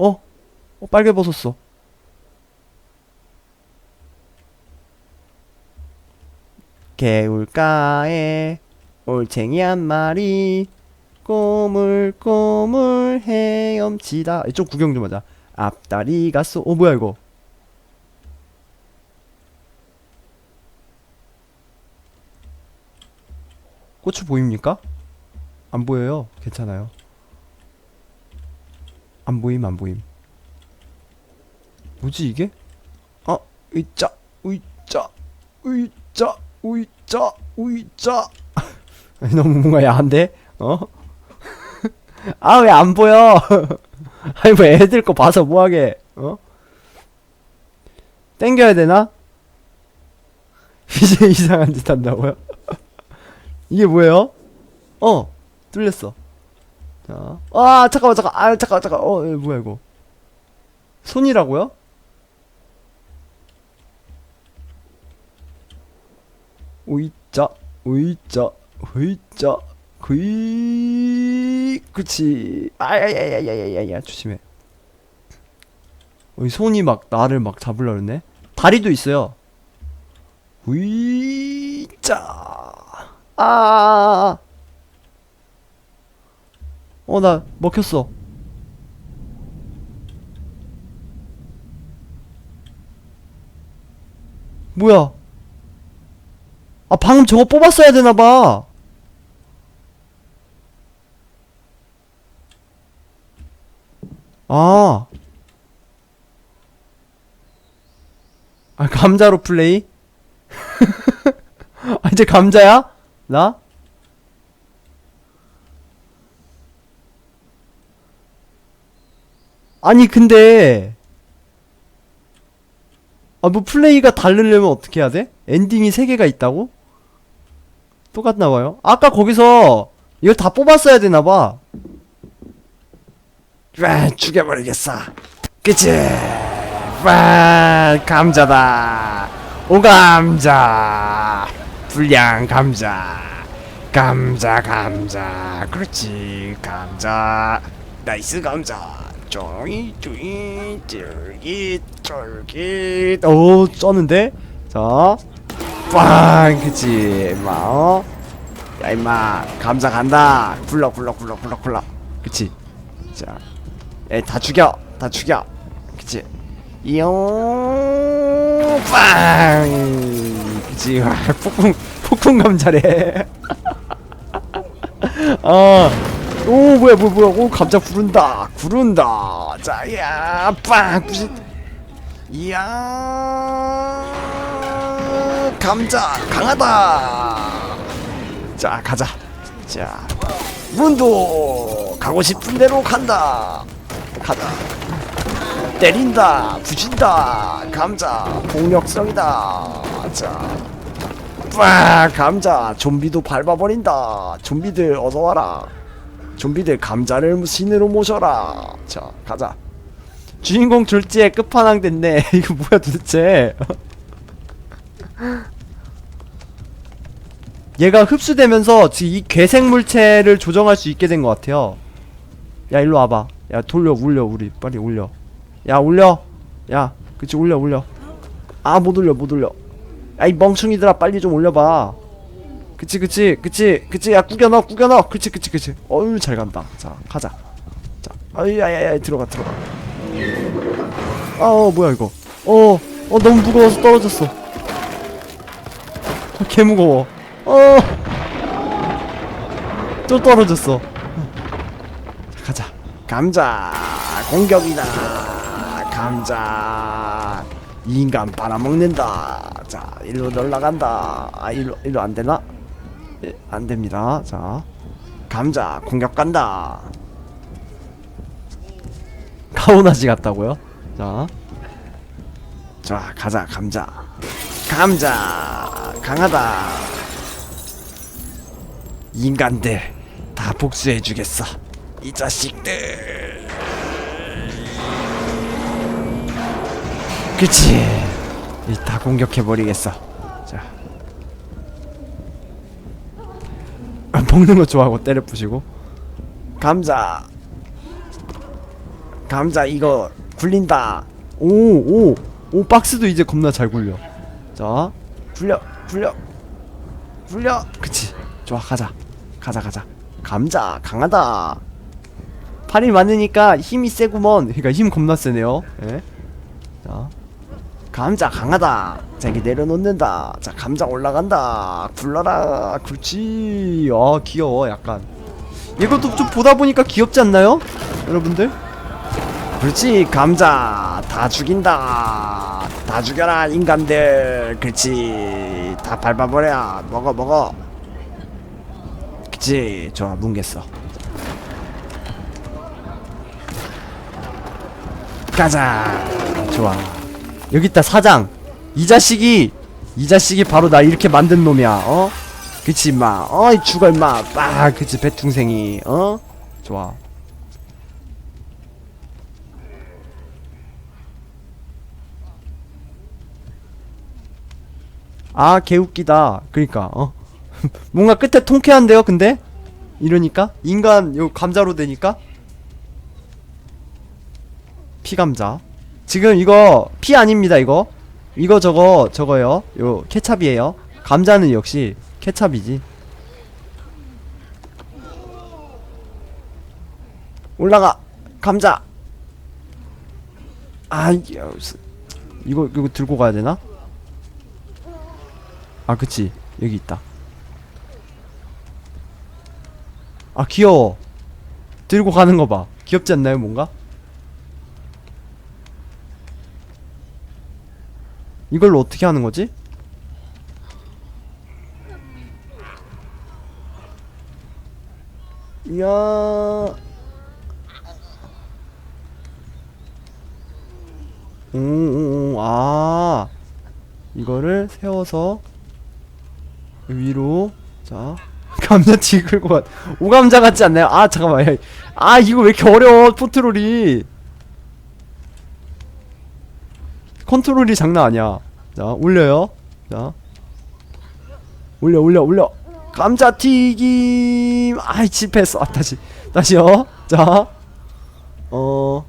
어? 어 빨개 벗었어. 개울가에 올챙이 한 마리 꼬물꼬물 헤엄치다 이쪽 구경 좀 하자 앞다리가 쏘.. 어 뭐야 이거 고추 보입니까? 안 보여요 괜찮아요 안 보임 안 보임 뭐지 이게? 아 으이짜 으이짜 으이짜 으이짜 으이짜 너무 뭔가 야한데? 어? 아 왜 안 보여? 아니 뭐 애들 거 봐서 뭐하게 어? 땡겨야 되나? 이제 이상한 짓 한다고요? 이게 뭐예요? 어 뚫렸어 자, 아 잠깐만 잠깐 아 잠깐 잠깐 어 에, 뭐야 이거? 손이라고요? 오이자 오이자 오이자 그이 그치. 아야야야야야야 조심해. 어, 이 손이 막 나를 막 잡으려 그러네? 다리도 있어요. 우이자 아 어, 나 먹혔어. 뭐야? 아, 방금 저거 뽑았어야 되나봐. 아. 아, 감자로 플레이? 아, 이제 감자야? 나? 아니 근데 아 뭐 플레이가 다르려면 어떻게 해야 돼? 엔딩이 세 개가 있다고? 똑같나 봐요. 아까 거기서 이걸 다 뽑았어야 되나 봐. 와 죽여버리겠어. 그치? 와 감자다. 오감자. 불량 감자. 감자 감자. 그렇지 감자. 나이스 감자. 쫑이 쫑이 쫄깃 쫄깃. 오 쩌는데? 자빵 그치 임마 어? 야 임마 감자 간다. 굴러 굴러 굴러 굴러 굴러 그치? 자에다 죽여 다 죽여. 그치? 이용 빵. 그치? 와, 폭풍 폭풍 감자래. 아 오 뭐야 뭐야 뭐야. 오 감자 구른다 구른다. 자야 빵 부신 이야 감자 강하다. 자 가자. 자 문도 가고 싶은 대로 간다. 가자. 때린다 부신다. 감자 폭력성이다. 자빵 감자. 좀비도 밟아버린다. 좀비들 어서와라 좀비들 감자를 신으로 모셔라. 자, 가자. 주인공 졸지에 끝판왕 됐네. 이거 뭐야 도대체? 얘가 흡수되면서 이 괴생 물체를 조정할 수 있게 된 것 같아요. 야, 일로 와봐. 야, 돌려, 올려, 우리. 빨리 올려. 야, 올려. 야, 그치, 올려, 올려. 아, 못 올려, 못 올려. 야, 이 멍충이들아, 빨리 좀 올려봐. 그치 그치 그치 그치. 야 구겨 넣어 구겨 넣어. 그치 그치 그치. 어유 잘 간다. 자 가자. 자 아유 야야야 들어가 들어가. 아어 뭐야 이거. 어어 어, 너무 무거워서 떨어졌어. 어, 개 무거워. 어또 떨어졌어. 자 가자. 감자. 공격이다. 감자. 인간 빨아먹는다. 자 일로 날라간다. 아 일로 일로 안 되나 예, 안 됩니다. 자, 감자 공격 간다. 카오나지 같다고요? 자, 자 가자 감자. 감자 강하다. 인간들 다 복수해주겠어. 이 자식들. 그치. 이다 공격해버리겠어. 자. 먹는 거 좋아하고 때려 부시고. 감자. 감자 이거 굴린다. 오오 오 오, 박스도 이제 겁나 잘 굴려. 자 굴려 굴려 굴려. 그치. 좋아 가자. 가자 가자. 감자 강하다. 팔이 많으니까 힘이 세구먼. 그러니까 힘 겁나 세네요. 예. 자 감자 강하다. 자 이게 내려놓는다. 자 감자 올라간다. 굴러라. 그렇지. 아 귀여워 약간. 이것도 좀 보다 보니까 귀엽지 않나요? 여러분들? 그렇지 감자. 다 죽인다. 다 죽여라 인간들. 그렇지. 다 밟아버려. 먹어 먹어. 그치 좋아 뭉갰어. 가자. 좋아 여기 있다 사장. 이 자식이 이 자식이 바로 나 이렇게 만든 놈이야 어? 그치 임마. 어이 죽어 임마. 아 그치 배퉁생이 어? 좋아. 아 개웃기다. 그니까 어? 뭔가 끝에 통쾌한데요 근데? 이러니까? 인간 요 감자로 되니까? 피감자 지금 이거 피 아닙니다 이거. 이거 저거 저거요. 요 케찹이에요. 감자는 역시 케찹이지. 올라가. 감자. 아 이거 이거 들고 가야 되나? 아 그치. 여기 있다. 아 귀여워. 들고 가는 거봐. 귀엽지 않나요 뭔가? 이걸로 어떻게 하는 거지? 이야. 오오오 아. 이거를 세워서 위로. 자 감자튀김 끌고 가 오감자 같지 않나요? 아 잠깐만 야, 아 이거 왜 이렇게 어려워 포트롤이 컨트롤이 장난 아니야. 자 올려요. 자. 올려 올려 올려. 감자튀김. 아이 실패했어 아 다시 다시요. 자 어.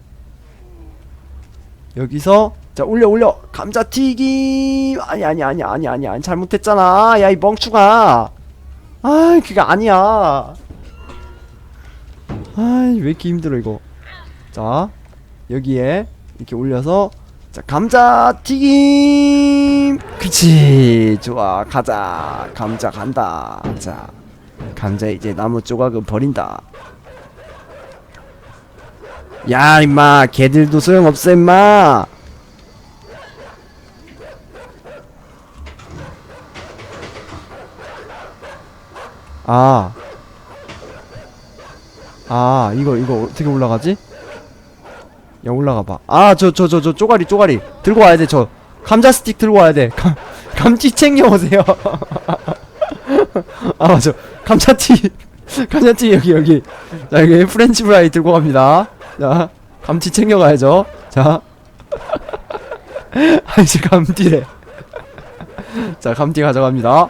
여기서. 자 올려 올려. 감자튀김. 아니 아니 아니 아니 아니 아니. 잘못했잖아. 야 이 멍충아. 아 그게 아니야. 아이 왜 이렇게 힘들어 이거. 자 여기에 이렇게 올려서 자 감자튀김. 그치 좋아 가자. 감자 간다. 자 감자 이제 나무 조각은 버린다. 야 임마 걔들도 소용없어 임마. 아. 아, 이거, 이거 어떻게 올라가지? 야, 올라가봐. 아, 저, 저, 저, 저, 쪼가리, 쪼가리. 들고 와야 돼, 저. 감자 스틱 들고 와야 돼. 감, 감튀 챙겨오세요. 아, 맞아. 감자튀. 감자튀, 여기, 여기. 자, 여기 프렌치 프라이 들고 갑니다. 자, 감튀 챙겨가야죠. 자. 아이씨, 감튀래. 자, 감튀 가져갑니다.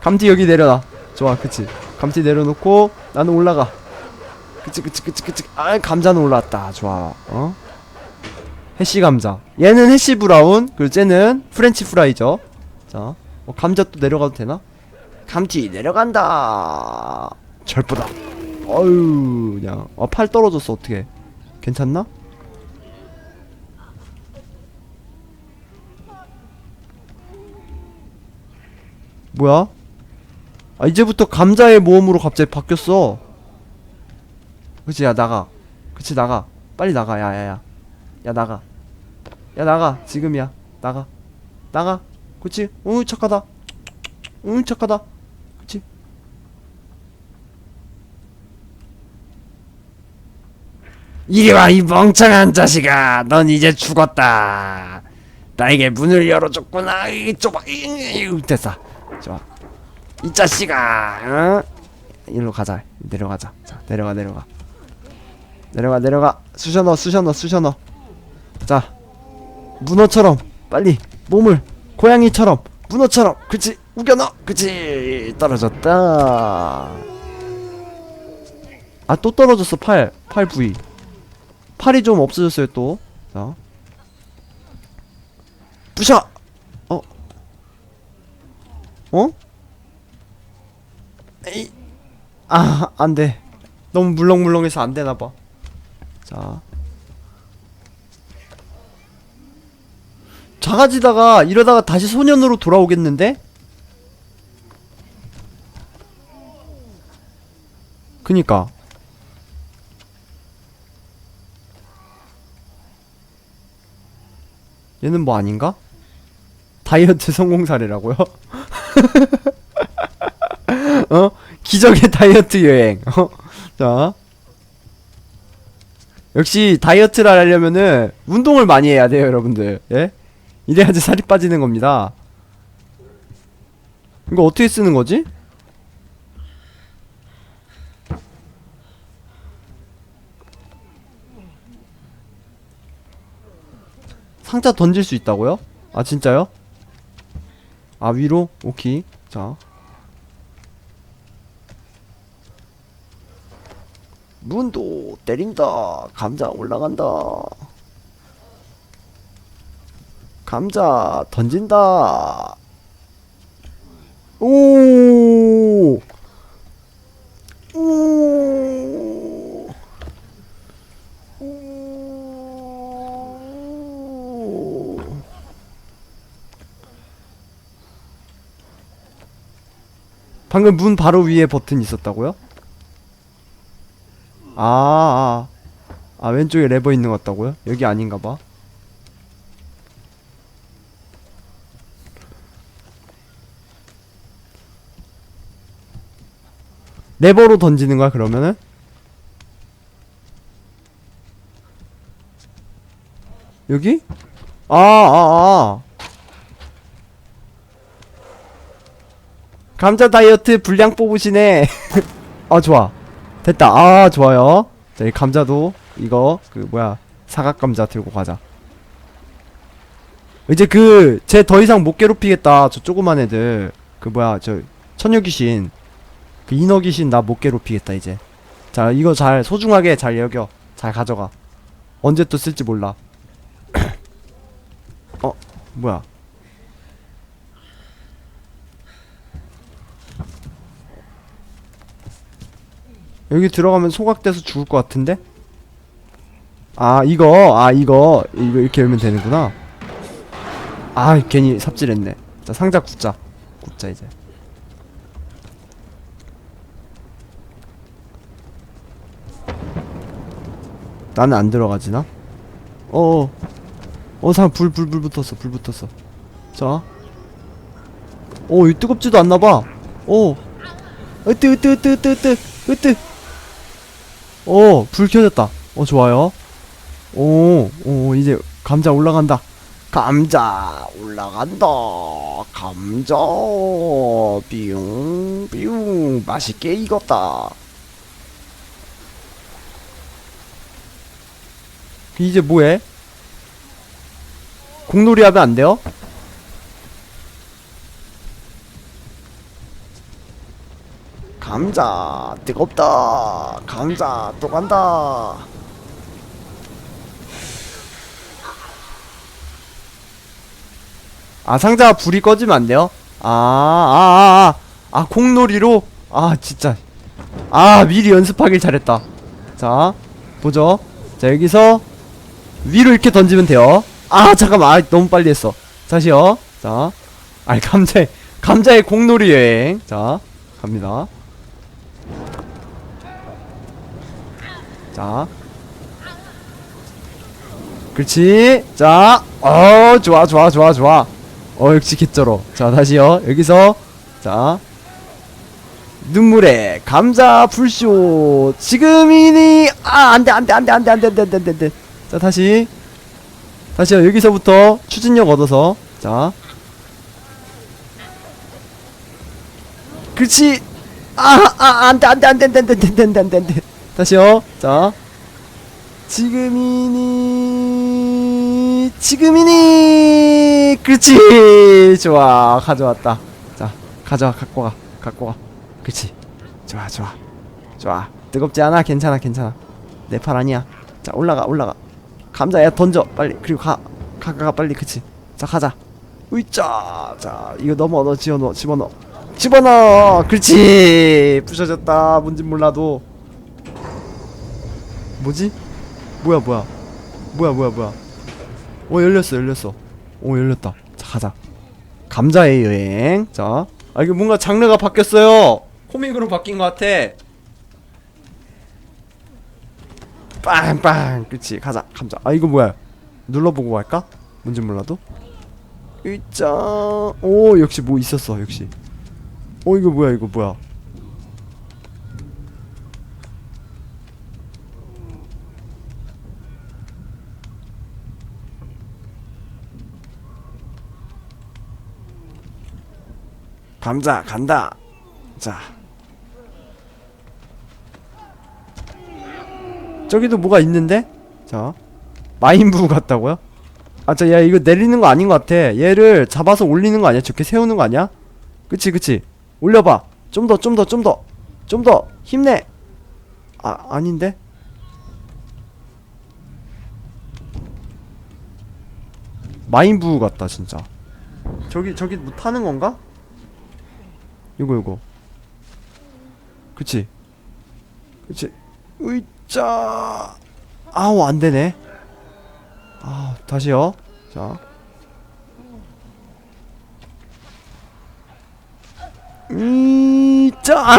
감튀 여기 내려놔 좋아 그치 감튀 내려놓고 나는 올라가 그치 그치 그치 그치. 아 감자는 올라왔다. 좋아. 어? 해시 감자. 얘는 해시 브라운 그리고 쟤는 프렌치 프라이죠 자 어, 감자 또 내려가도 되나? 감튀 내려간다. 절보다. 어유 그냥. 어, 팔 떨어졌어. 어떻게 괜찮나? 뭐야? 아 이제부터 감자의 모험으로 갑자기 바뀌었어 그치 야 나가. 그치 나가. 빨리 나가 야야야. 야 나가. 야 나가. 지금이야. 나가. 나가. 그치? 응 착하다. 응 착하다. 그치? 이리 와 이 멍청한 자식아. 넌 이제 죽었다. 나에게 문을 열어줬구나. 이 좁아. 이 됐어. 좋아. 이 자식아 어? 일로 가자. 내려가자. 자 내려가 내려가 내려가 내려가 쑤셔 넣어 쑤셔 넣어 쑤셔 넣어 자 문어처럼 빨리 몸을 고양이처럼 문어처럼 그치 우겨 넣어 그치 떨어졌다 아 또 떨어졌어 팔 팔 부위 팔이 좀 없어졌어요 또. 자. 부셔. 어. 어? 에이. 아, 안 돼. 너무 물렁물렁해서 안 되나 봐. 자. 작아지다가 이러다가 다시 소년으로 돌아오겠는데? 그니까. 얘는 뭐 아닌가? 다이어트 성공 사례라고요? 어? 기적의 다이어트 여행. 어? 자. 역시 다이어트를 하려면은 운동을 많이 해야 돼요, 여러분들. 예? 이래야지 살이 빠지는 겁니다. 이거 어떻게 쓰는 거지? 상자 던질 수 있다고요? 아 진짜요? 아 위로? 오케이 자 문도 때린다 감자 올라간다 감자 던진다 오 오. 오. 방금 문 바로 위에 버튼 있었다고요? 아, 아, 아 왼쪽에 레버 있는 것 같다고요? 여기 아닌가 봐. 레버로 던지는 거야 그러면은? 여기? 아, 아, 아. 감자 다이어트 분량 뽑으시네. 아, 좋아. 됐다. 아, 좋아요. 자, 이 감자도 이거 그 뭐야 사각 감자 들고 가자. 이제 그 쟤 더 이상 못 괴롭히겠다. 저 조그만 애들 그 뭐야 저 처녀 귀신 그 인어 귀신 나 못 괴롭히겠다 이제. 자, 이거 잘 소중하게 잘 여겨. 잘 가져가. 언제 또 쓸지 몰라. 어, 뭐야? 여기 들어가면 소각돼서 죽을 것 같은데? 아 이거 아 이거 이거 이렇게 열면 되는구나 아 괜히 삽질했네 자 상자 굽자 굽자 이제 나는 안 들어가지나? 어어 어 사람 불 불 불 붙었어 불 붙었어 자 오, 이 뜨겁지도 않나봐. 오, 으뜨, 으뜨, 으뜨, 으뜨, 으뜨, 으뜨. 오, 불 켜졌다. 어, 좋아요. 오, 오, 이제 감자 올라간다. 감자 올라간다. 감자 삐용 삐용 맛있게 익었다. 이제 뭐해? 공놀이 하면 안 돼요? 감자 뜨겁다. 감자 또 간다. 아 상자 불이 꺼지면 안 돼요? 아아아아. 아, 아, 아, 공놀이로? 아 진짜. 아 미리 연습하길 잘했다. 자 보죠. 자 여기서 위로 이렇게 던지면 돼요. 아 잠깐만. 아, 너무 빨리 했어. 다시요. 자 아니 감자 감자의 공놀이 여행. 자 갑니다 자. 그렇지. 자. 어, 좋아, 좋아, 좋아, 좋아. 어, 역시 개쩔어. 자, 다시요. 여기서. 자. 눈물에 감자 불쇼. 지금이니. 아, 안 돼, 안 돼, 안 돼, 안 돼, 안 돼, 안 돼, 안 돼, 안 돼, 안 돼. 자, 다시. 다시요. 여기서부터 추진력 얻어서. 자. 그렇지. 아, 아, 안 돼, 안 돼, 안 돼, 안 돼, 안 돼, 안 돼, 안 돼, 안 돼. 다시요. 자. 지금이니 지금이니. 그렇지. 좋아. 가져왔다. 자 가져와. 갖고 가. 갖고 가. 그렇지. 좋아 좋아. 좋아. 뜨겁지 않아? 괜찮아 괜찮아. 내 팔 아니야. 자 올라가 올라가. 감자 야 던져. 빨리. 그리고 가. 가가 빨리. 그치 자 가자. 으이짜 자. 이거 넘어 너 집어넣어 집어넣어. 집어넣어. 그렇지. 부셔졌다. 뭔진 몰라도 뭐지? 뭐야 뭐야. 뭐야 뭐야 뭐야. 어 열렸어 열렸어. 오 열렸다. 자 가자. 감자의 여행. 자아 이게 뭔가 장르가 바뀌었어요. 코믹으로 바뀐 것 같아. 빵빵. 그치 가자. 감자. 아 이거 뭐야? 눌러보고 갈까? 뭔지 몰라도? 으짜. 오 역시 뭐 있었어 역시. 어 이거 뭐야 이거 뭐야 감자 간다 자 저기도 뭐가 있는데? 자 마인부 같다고요? 아 자 야 이거 내리는 거 아닌 것 같아 얘를 잡아서 올리는 거 아니야? 저렇게 세우는 거 아니야? 그치 그치 올려봐 좀 더 좀 더 좀 더 좀 더 힘내 아 아닌데? 마인부 같다 진짜 저기 저기 뭐 타는 건가? 요거 요거 그치 그치 으이짜 아우 안되네 아 다시요 자 이짜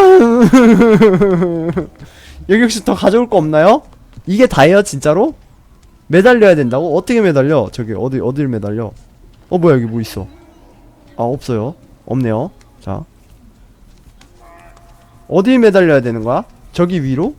여기 혹시 더 가져올 거 없나요? 이게 다예요 진짜로? 매달려야 된다고? 어떻게 매달려? 저기 어디 어딜 매달려? 어 뭐야 여기 뭐 있어? 아 없어요 없네요 자 어디 매달려야 되는 거야? 저기 위로?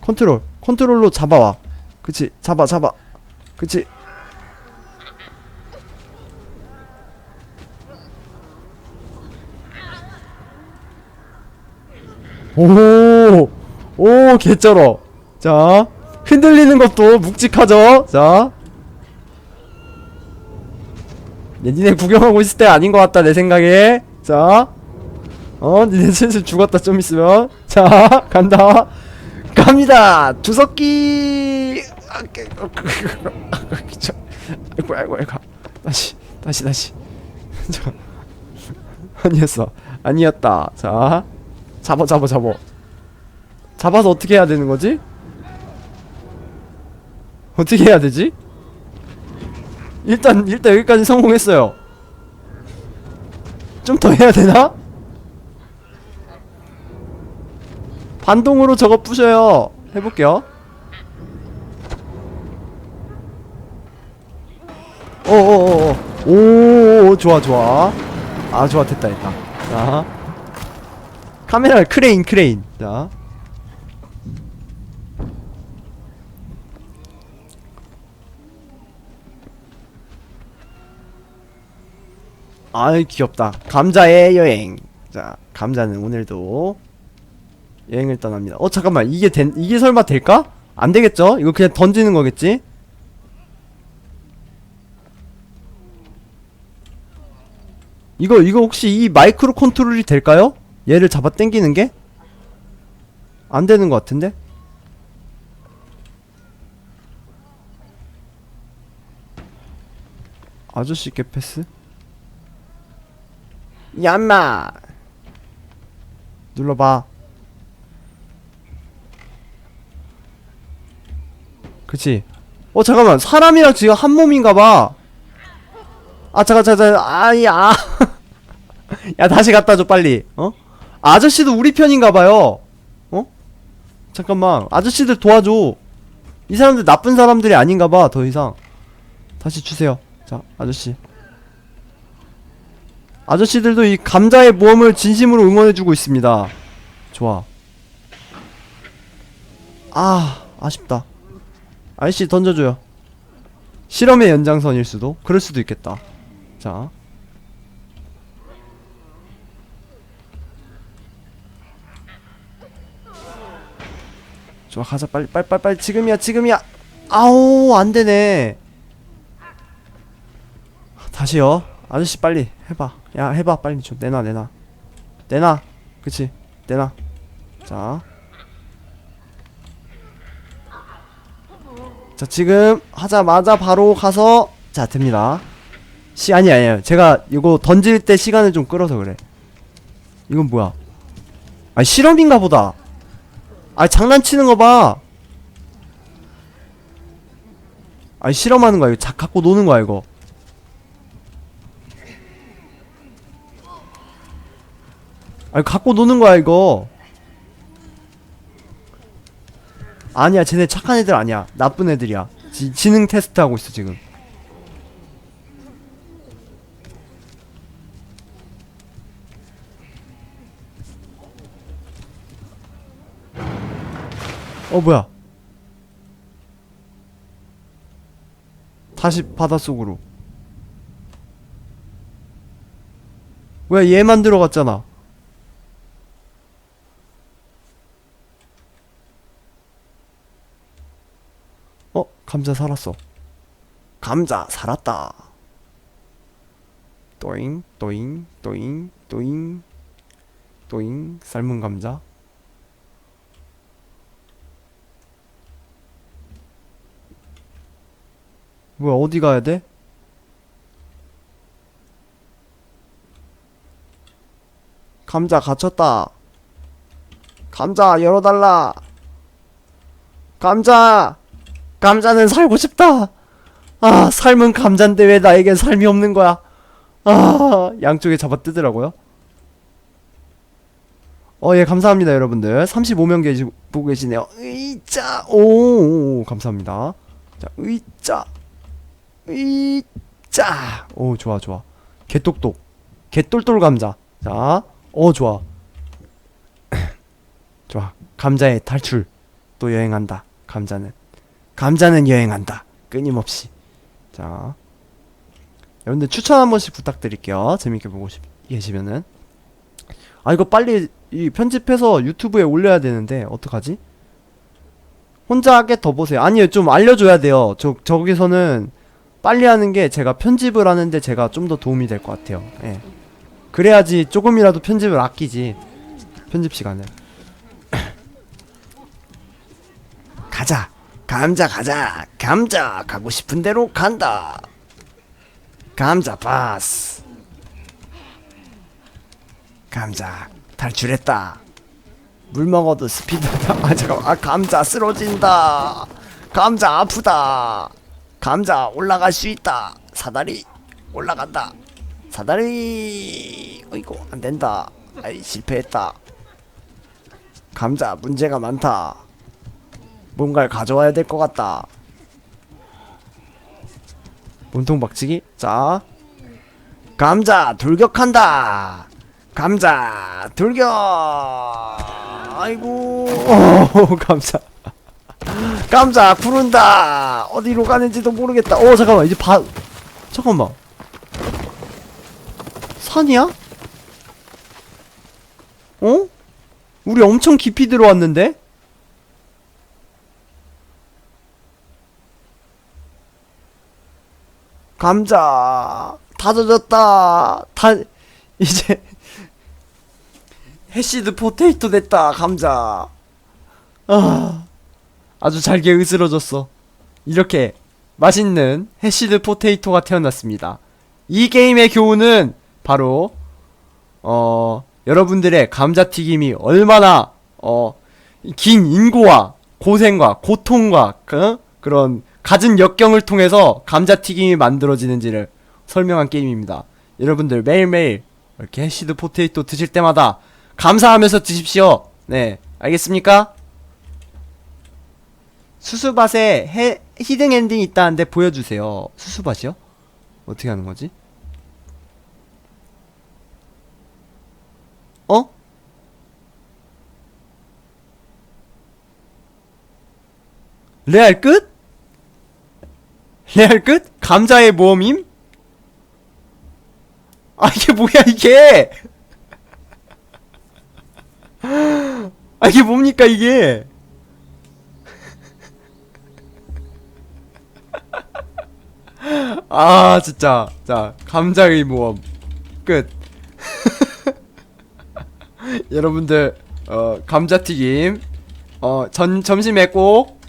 컨트롤 컨트롤로 잡아와 그치 잡아 잡아 그치 오, 오, 개쩔어. 자, 흔들리는 것도 묵직하죠. 자, 야, 니네 구경하고 있을 때 아닌 것 같다 내 생각에. 자, 어, 니네 슬슬 죽었다 좀 있으면. 자, 간다. 갑니다. 주석기. 아, 깨- 어, 그, 그, 아, 저, 아이고 아이고 아이고. 다시 다시 다시. 저, 아니었어. 아니었다. 자. 잡아 잡아 잡아. 잡아서 어떻게 해야 되는 거지? 어떻게 해야 되지? 일단 일단 여기까지 성공했어요. 좀 더 해야 되나? 반동으로 저거 부셔요. 해볼게요. 어어어어. 오 좋아 좋아. 아 좋아 됐다 됐다. 자 카메라 크레인 크레인 자 아이 귀엽다 감자의 여행 자 감자는 오늘도 여행을 떠납니다 어 잠깐만 이게 된 이게 설마 될까? 안 되겠죠? 이거 그냥 던지는 거겠지? 이거 이거 혹시 이 마이크로 컨트롤이 될까요? 얘를 잡아 당기는 게? 안 되는 것 같은데? 아저씨께 패스? 얌마! 눌러봐. 그치? 어, 잠깐만. 사람이랑 지금 한 몸인가봐. 아, 잠깐, 잠깐, 잠깐. 아이, 아. 야 다시 갖다 줘 빨리 어? 아저씨도 우리 편인가봐요. 어? 잠깐만. 아저씨들 도와줘. 이 사람들 나쁜 사람들이 아닌가봐 더 이상. 다시 주세요. 자 아저씨. 아저씨들도 이 감자의 모험을 진심으로 응원해주고 있습니다. 좋아. 아 아쉽다. 아저씨 던져줘요. 실험의 연장선일 수도. 그럴 수도 있겠다. 자 좋아 가자 빨리 빨리 빨리 빨리. 지금이야 지금이야. 아우 안 되네. 다시요. 아저씨 빨리 해봐. 야 해봐. 빨리 좀 내놔 내놔. 내놔. 그치? 내놔. 자. 자 지금 하자마자 바로 가서 자 됩니다. 시 아니 아니에요 제가 이거 던질 때 시간을 좀 끌어서 그래. 이건 뭐야? 아 실험인가 보다 아 장난치는 거 봐. 아 실험하는 거야 이거. 자 갖고 노는 거야 이거. 아 갖고 노는 거야 이거. 아니야 쟤네 착한 애들 아니야. 나쁜 애들이야. 지, 지능 테스트 하고 있어 지금 어 뭐야? 다시 바닷속으로. 왜 얘만 들어갔잖아. 어 감자 살았어. 감자 살았다. 또잉 또잉 또잉 또잉 또잉 삶은 감자 뭐야 어디 가야 돼? 감자 갇혔다. 감자 열어달라. 감자. 감자는 살고 싶다. 아 삶은 감자인데 왜 나에겐 삶이 없는 거야? 아 양쪽에 잡아 뜨더라고요. 어 예 감사합니다 여러분들 35명 계시 보고 계시네요. 의자 오, 오 감사합니다. 자의 자 이짜. 오 좋아 좋아. 개똑똑. 개똘똘 감자. 자 어 좋아. 좋아. 감자의 탈출. 또 여행한다. 감자는. 감자는 여행한다. 끊임없이. 자 여러분들 추천 한 번씩 부탁드릴게요. 재밌게 보고 싶, 계시면은. 아 이거 빨리 이 편집해서 유튜브에 올려야 되는데 어떡하지? 혼자 하게 더 보세요. 아니요 좀 알려줘야 돼요. 저 저기서는 빨리 하는 게 제가 편집을 하는데 제가 좀 더 도움이 될 것 같아요. 예. 그래야지 조금이라도 편집을 아끼지. 편집 시간을. 가자. 감자 가자. 감자 가고 싶은 대로 간다. 감자 파스. 감자 탈출했다. 물 먹어도 스피드다. 아 잠깐. 아 감자 쓰러진다. 감자 아프다. 감자 올라갈 수 있다. 사다리 올라간다. 사다리 어이구 안 된다. 아이 실패했다. 감자 문제가 많다. 뭔가를 가져와야 될 것 같다. 몸통 박치기. 자, 감자 돌격한다. 감자 돌격. 아이고, 오, 감자. 감자 구른다. 어디로 가는지도 모르겠다. 어 잠깐만. 이제 바 잠깐만. 산이야? 어? 우리 엄청 깊이 들어왔는데? 감자. 다 젖었다. 다 이제 해시드 포테이토 됐다 감자. 아 아주 잘게 으스러졌어. 이렇게 맛있는 해시드 포테이토가 태어났습니다. 이 게임의 교훈은 바로 어 여러분들의 감자튀김이 얼마나 어 긴 인고와 고생과 고통과 그, 그런 갖은 역경을 통해서 감자튀김이 만들어지는지를 설명한 게임입니다. 여러분들 매일매일 이렇게 해시드 포테이토 드실 때마다 감사하면서 드십시오. 네, 알겠습니까? 수수밭에 해, 히든 엔딩 있다는데 보여주세요. 수수밭이요? 어떻게 하는 거지? 어? 레알 끝? 레알 끝? 감자의 모험임? 아 이게 뭐야 이게 아 이게 뭡니까 이게 아 진짜 자 감자의 모험 끝 여러분들 어 감자튀김 어 전 점심에 꼭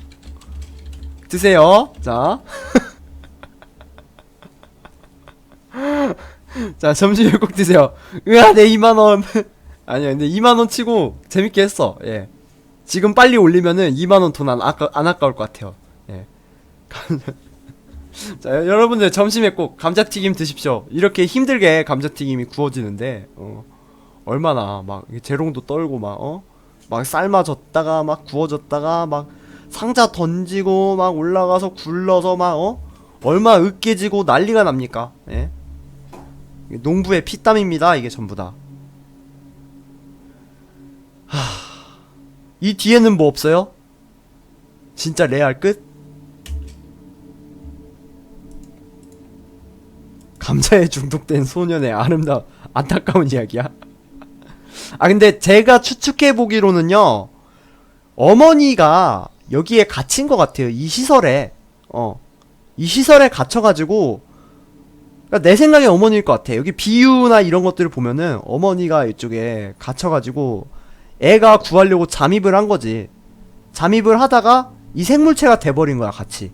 드세요 자 자, 점심에 꼭 드세요. 으아, 내 2만원. 아니야, 근데 2만원 치고 재밌게 했어. 예. 지금 빨리 올리면은 2만원 돈 안 아까, 안 아까울 것 같아요. 예. 자, 여- 여러분들 점심에 꼭 감자튀김 드십시오. 이렇게 힘들게 감자튀김이 구워지는데, 어, 얼마나 막 재롱도 떨고 막, 어? 막 삶아졌다가 막 구워졌다가 막 상자 던지고 막 올라가서 굴러서 막, 어? 얼마 으깨지고 난리가 납니까? 예. 농부의 피땀입니다. 이게 전부 다. 하... 이 뒤에는 뭐 없어요? 진짜 레알 끝? 감자에 중독된 소년의 아름다운 안타까운 이야기야. 아 근데 제가 추측해 보기로는요. 어머니가 여기에 갇힌 것 같아요. 이 시설에. 어. 이 시설에 갇혀가지고 그러니까 내 생각에 어머니일 것 같아. 여기 비유나 이런 것들을 보면은 어머니가 이쪽에 갇혀가지고 애가 구하려고 잠입을 한 거지. 잠입을 하다가 이 생물체가 돼버린 거야, 같이.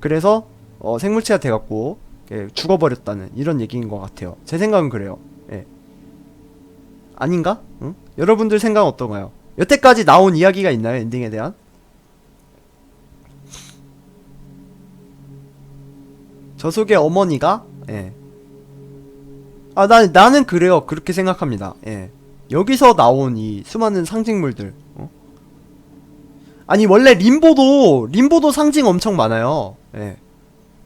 그래서 어, 생물체가 돼갖고 이렇게 죽어버렸다는 이런 얘기인 것 같아요. 제 생각은 그래요. 예. 아닌가? 응? 여러분들 생각은 어떤가요? 여태까지 나온 이야기가 있나요, 엔딩에 대한? 저 속의 어머니가 예. 아, 나, 나는 그래요. 그렇게 생각합니다. 예. 여기서 나온 이 수많은 상징물들. 어? 아니, 원래 림보도, 림보도 상징 엄청 많아요. 예.